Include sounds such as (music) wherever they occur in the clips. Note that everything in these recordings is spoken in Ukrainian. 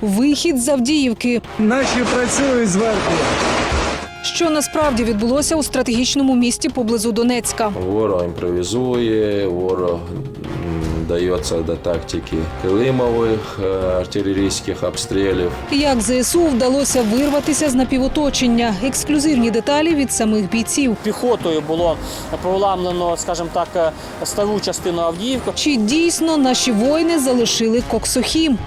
вихід з Авдіївки. Наші працюють зверху. Що насправді відбулося у стратегічному місті поблизу Донецька? Ворог імпровізує, ворог дається до тактики килимових е, артилерійських обстрілів. Як ЗСУ вдалося вирватися з напівоточення? Ексклюзивні деталі від самих бійців. Піхотою було проламлено, скажімо так, е, стару частину Авдіївки. Чи дійсно наші воїни залишили Коксохім?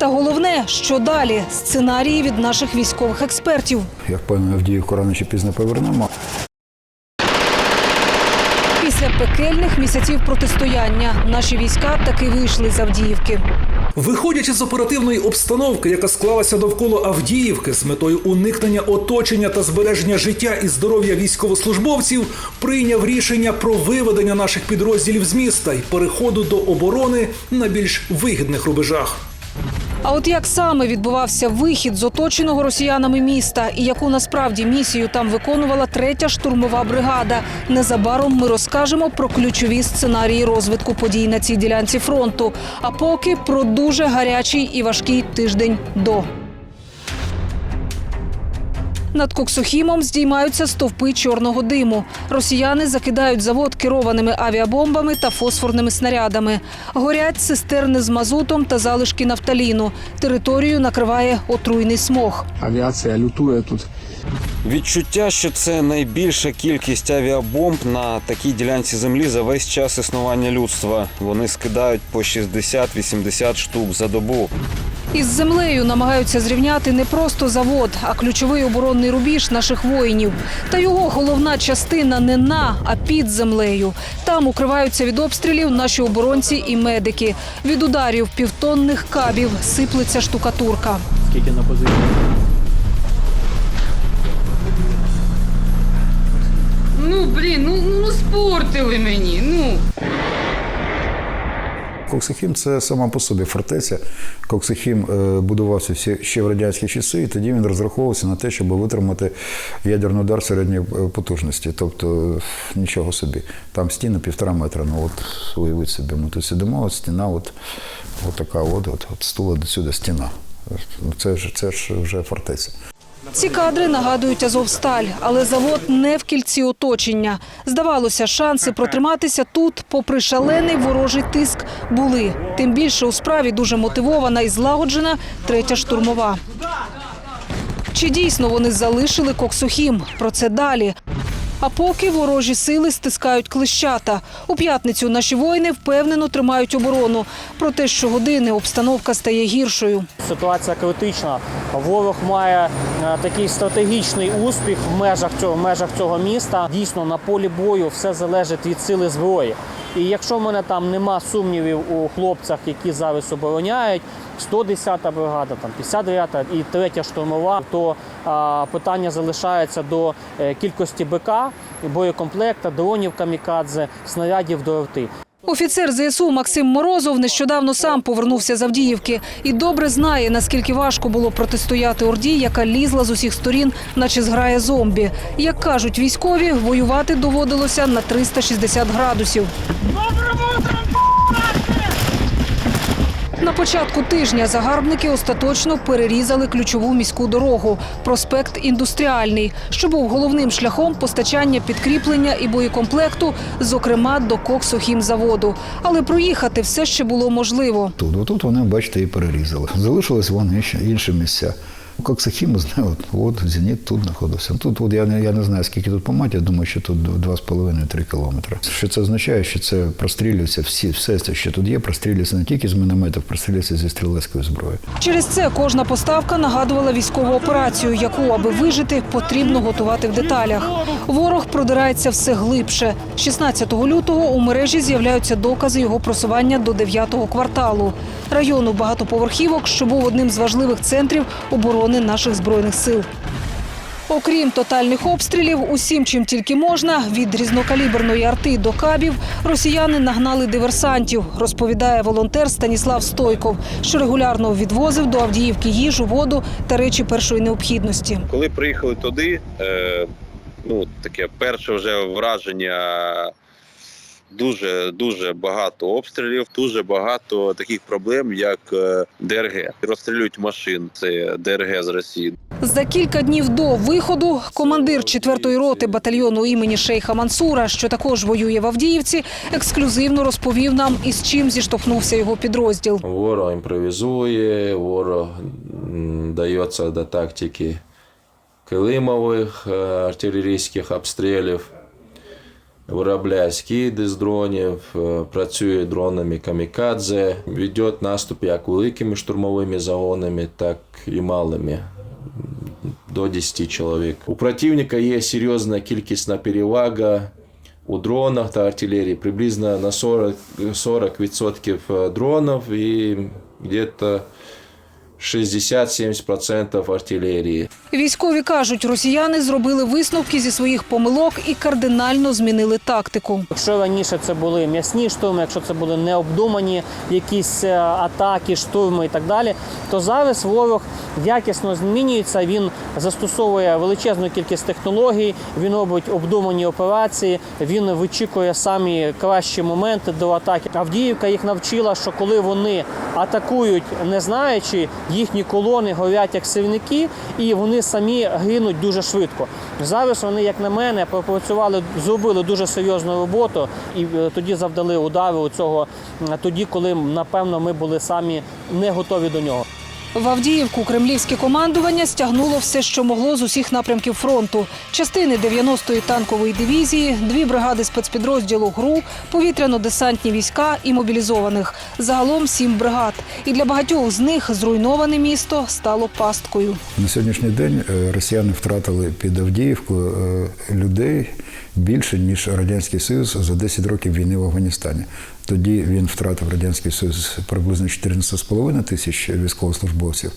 Та головне, що далі? Сценарії від наших військових експертів. Я впевнений, Авдіївку рано чи пізно повернемо. Після пекельних місяців протистояння наші війська таки вийшли з Авдіївки. Виходячи з оперативної обстановки, яка склалася довкола Авдіївки з метою уникнення оточення та збереження життя і здоров'я військовослужбовців, прийняв рішення про виведення наших підрозділів з міста і переходу до оборони на більш вигідних рубежах. А от як саме відбувався вихід з оточеного росіянами міста і яку насправді місію там виконувала третя штурмова бригада? Незабаром ми розкажемо про ключові сценарії розвитку подій на цій ділянці фронту. А поки про дуже гарячий і важкий тиждень до. Над Коксохімом здіймаються стовпи чорного диму. Росіяни закидають завод керованими авіабомбами та фосфорними снарядами. Горять цистерни з мазутом та залишки нафталіну. Територію накриває отруйний смог. Авіація лютує тут. Відчуття, що це найбільша кількість авіабомб на такій ділянці землі за весь час існування людства. Вони скидають по 60-80 штук за добу. Із землею намагаються зрівняти не просто завод, а ключовий оборонний рубіж наших воїнів. Та його головна частина не на, а під землею. Там укриваються від обстрілів наші оборонці і медики. Від ударів півтонних кабів сиплеться штукатурка. Скільки на позиції? Спортили мені. Ну. Коксихім це сама по собі фортеця. Коксихім е, будувався ще в радянські часи, і тоді він розраховувався на те, щоб витримати ядерний удар середньої е, потужності. Тобто нічого собі. Там стіна півтора метра. Ну от уявіть собі, ми тут сидимо, от стіна, от, от така, от, от, от стула до сюди стіна. Це ж, це ж вже фортеця. Ці кадри нагадують Азовсталь, але завод не в кільці оточення. Здавалося, шанси протриматися тут, попри шалений ворожий тиск, були. Тим більше у справі дуже мотивована і злагоджена третя штурмова. Чи дійсно вони залишили Коксухім? Про це далі. А поки ворожі сили стискають клещата. У п'ятницю наші воїни впевнено тримають оборону. Проте щогодини обстановка стає гіршою. Ситуація критична. Ворог має е, такий стратегічний успіх в межах цього, в межах цього міста. Дійсно, на полі бою все залежить від сили зброї. І якщо в мене там нема сумнівів у хлопцях, які зараз обороняють, 110-та бригада, там 59-та і третя штурмова, то а, питання залишається до е, кількості БК, боєкомплекта, дронів камікадзе, снарядів до рти. Офіцер ЗСУ Максим Морозов нещодавно сам повернувся з Авдіївки і добре знає, наскільки важко було протистояти орді, яка лізла з усіх сторін, наче зграє зомбі. Як кажуть військові, воювати доводилося на 360 градусів. На початку тижня загарбники остаточно перерізали ключову міську дорогу проспект Індустріальний, що був головним шляхом постачання підкріплення і боєкомплекту, зокрема до коксохімзаводу. Але проїхати все ще було можливо. Тут, отут вони, бачите, і перерізали. Залишились вони ще інші місця. Коксахім, знаю, от, от Зеніт тут знаходився. Тут от я не, я не знаю, скільки тут по маті, я думаю, що тут 2,5-3 кілометри. Що це означає? Що це прострілюється всі, все що тут є, прострілюється не тільки з мінометів, прострілюється зі стрілецької зброї. Через це кожна поставка нагадувала військову операцію, яку, аби вижити, потрібно готувати в деталях. Ворог продирається все глибше. 16 лютого у мережі з'являються докази його просування до 9-го кварталу району багатоповерхівок, що був одним з важливих центрів оборони наших збройних сил. Окрім тотальних обстрілів, усім, чим тільки можна, від різнокаліберної арти до кабів, росіяни нагнали диверсантів, розповідає волонтер Станіслав Стойков, що регулярно відвозив до Авдіївки їжу, воду та речі першої необхідності. Коли приїхали туди, е, ну таке перше вже враження дуже дуже багато обстрілів, дуже багато таких проблем, як е, ДРГ. Розстрілюють машин. Це ДРГ з Росії. За кілька днів до виходу командир 4-ї роти батальйону імені Шейха Мансура, що також воює в Авдіївці, ексклюзивно розповів нам, із чим зіштовхнувся його підрозділ. Ворог імпровізує, ворог дається до тактики килимових е, артилерійських обстрілів, виробляє скиди з дронів, е, працює дронами камікадзе, веде наступ як великими штурмовими загонами, так і малими. До 10 чоловік. У противника є серйозна кількісна перевага у дронах та артилерії. Приблизно на 40%, 40% дронів і где-то 60-70% артилерії. Військові кажуть, росіяни зробили висновки зі своїх помилок і кардинально змінили тактику. Якщо раніше це були м'ясні штурми, якщо це були необдумані якісь е, атаки, штурми і так далі, то зараз ворог якісно змінюється. Він застосовує величезну кількість технологій, він робить обдумані операції, він вичікує самі кращі моменти до атаки. Авдіївка їх навчила, що коли вони атакують, не знаючи, їхні колони горять як сивники, і вони самі гинуть дуже швидко. Зараз вони, як на мене, пропрацювали, зробили дуже серйозну роботу і е, тоді завдали удару цього тоді, коли напевно ми були самі не готові до нього. В Авдіївку кремлівське командування стягнуло все, що могло з усіх напрямків фронту: частини 90-ї танкової дивізії, дві бригади спецпідрозділу ГРУ, повітряно-десантні війська і мобілізованих. Загалом сім бригад. І для багатьох з них зруйноване місто стало пасткою. На сьогоднішній день е, росіяни втратили під Авдіївкою е, людей більше, ніж Радянський Союз за 10 років війни в Афганістані. Тоді він втратив Радянський Союз приблизно 14,5 тисяч військовослужбовців,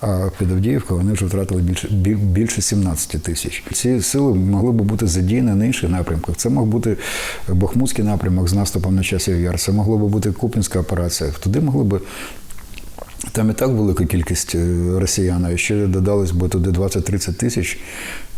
а під Авдіївкою вони вже втратили більше, бі- більше 17 тисяч. Ці сили могли б бути задіяні на інших напрямках. Це мог бути Бахмутський напрямок з наступом на часів яр, це могла б бути Купінська операція. Туди могли б там і так велика кількість е, росіян, а ще додалось би туди 20-30 тисяч.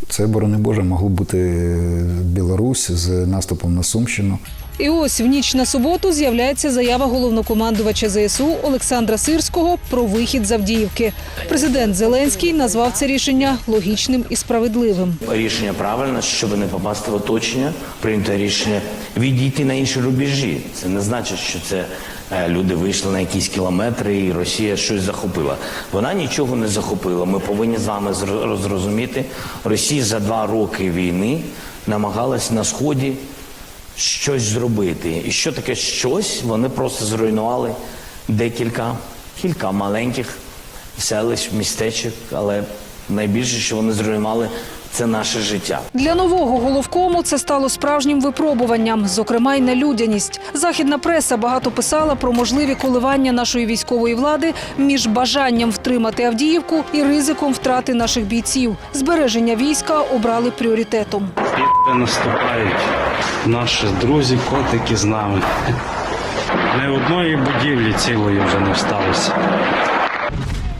Це, борони Боже, могло бути е, Білорусь з наступом на Сумщину. І ось в ніч на суботу з'являється заява головнокомандувача ЗСУ Олександра Сирського про вихід з Авдіївки. Президент Зеленський назвав це рішення логічним і справедливим. Рішення правильне, щоб не попасти в оточення, прийнято рішення відійти на інші рубежі. Це не значить, що це люди вийшли на якісь кілометри і Росія щось захопила. Вона нічого не захопила. Ми повинні з вами зрозуміти. Росія за два роки війни намагалась на сході щось зробити. І що таке щось? Вони просто зруйнували декілька, кілька маленьких селищ, містечок, але найбільше, що вони зруйнували, це наше життя. Для нового головкому це стало справжнім випробуванням, зокрема й на людяність. Західна преса багато писала про можливі коливання нашої військової влади між бажанням втримати Авдіївку і ризиком втрати наших бійців. Збереження війська обрали пріоритетом. Наступають. Наші друзі, котики з нами. Не одної будівлі цілої вже не всталося.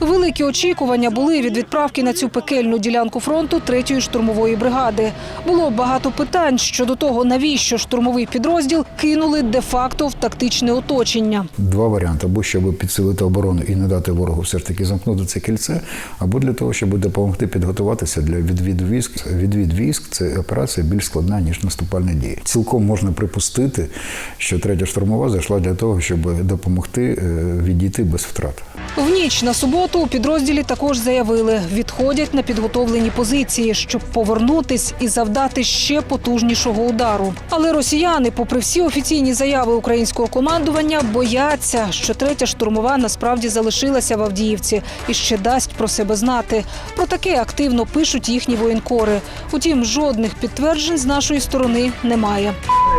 Великі очікування були від відправки на цю пекельну ділянку фронту третьої штурмової бригади. Було багато питань щодо того, навіщо штурмовий підрозділ кинули де-факто в тактичне оточення. Два варіанти: або щоб підсилити оборону і не дати ворогу все ж таки замкнути це кільце, або для того, щоб допомогти підготуватися для відвіду військ. Відвід військ це операція більш складна ніж наступальні дії. Цілком можна припустити, що третя штурмова зайшла для того, щоб допомогти е, відійти без втрат. В ніч на суботу у підрозділі також заявили, відходять на підготовлені позиції, щоб повернутись і завдати ще потужнішого удару. Але росіяни, попри всі офіційні заяви українського командування, бояться, що третя штурмова насправді залишилася в Авдіївці і ще дасть про себе знати. Про таке активно пишуть їхні воєнкори. Утім, жодних підтверджень з нашої сторони немає.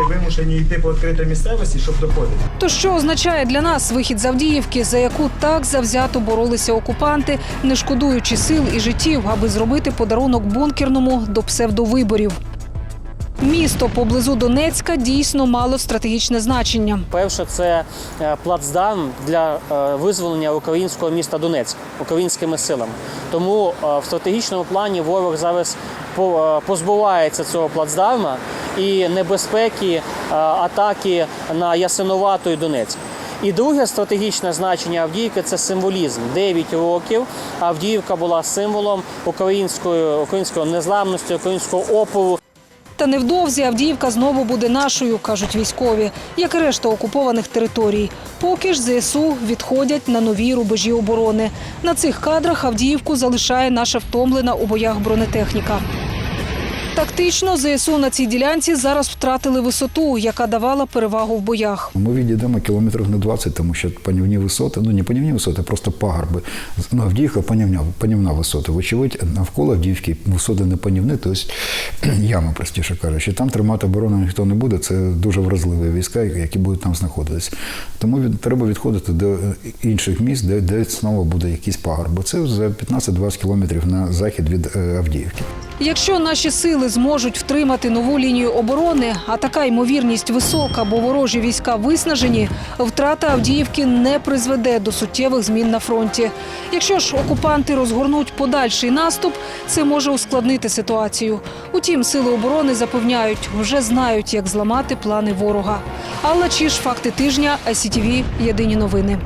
Вимушені йти по відкритій місцевості, щоб доходити. То що означає для нас вихід з Авдіївки, за яку так завзято боролися окупанти, не шкодуючи сил і життів, аби зробити подарунок бункерному до псевдовиборів? Місто поблизу Донецька дійсно мало стратегічне значення. Перше, це е, плацдарм для е, визволення українського міста Донецьк українськими силами. Тому е, в стратегічному плані ворог зараз позбувається цього плацдарма і небезпеки е, атаки на Ясинувату і Донецьк. І друге стратегічне значення Авдіївки це символізм. Дев'ять років Авдіївка була символом української, української незламності, українського опору. Та невдовзі Авдіївка знову буде нашою, кажуть військові, як і решта окупованих територій. Поки ж ЗСУ відходять на нові рубежі оборони. На цих кадрах Авдіївку залишає наша втомлена у боях бронетехніка. Тактично ЗСУ на цій ділянці зараз втратили висоту, яка давала перевагу в боях. Ми відійдемо кілометрів на 20, тому що панівні висоти, ну не панівні висоти, а просто пагорби. Ну, Авдіївка панівня, панівна висота. Вочевидь, навколо Авдіївки висоти не панівні, тобто (clears throat) ями, простіше кажучи. Там тримати оборону ніхто не буде. Це дуже вразливі війська, які будуть там знаходитися. Тому від, треба відходити до інших міст, де, де знову буде якийсь пагорб. Бо це за 15-20 кілометрів на захід від е, Авдіївки. Якщо наші сили зможуть втримати нову лінію оборони, а така ймовірність висока, бо ворожі війська виснажені, втрата Авдіївки не призведе до суттєвих змін на фронті. Якщо ж окупанти розгорнуть подальший наступ, це може ускладнити ситуацію. Утім, сили оборони запевняють, вже знають, як зламати плани ворога. Алла Чіш, факти тижня, ICTV, Єдині новини.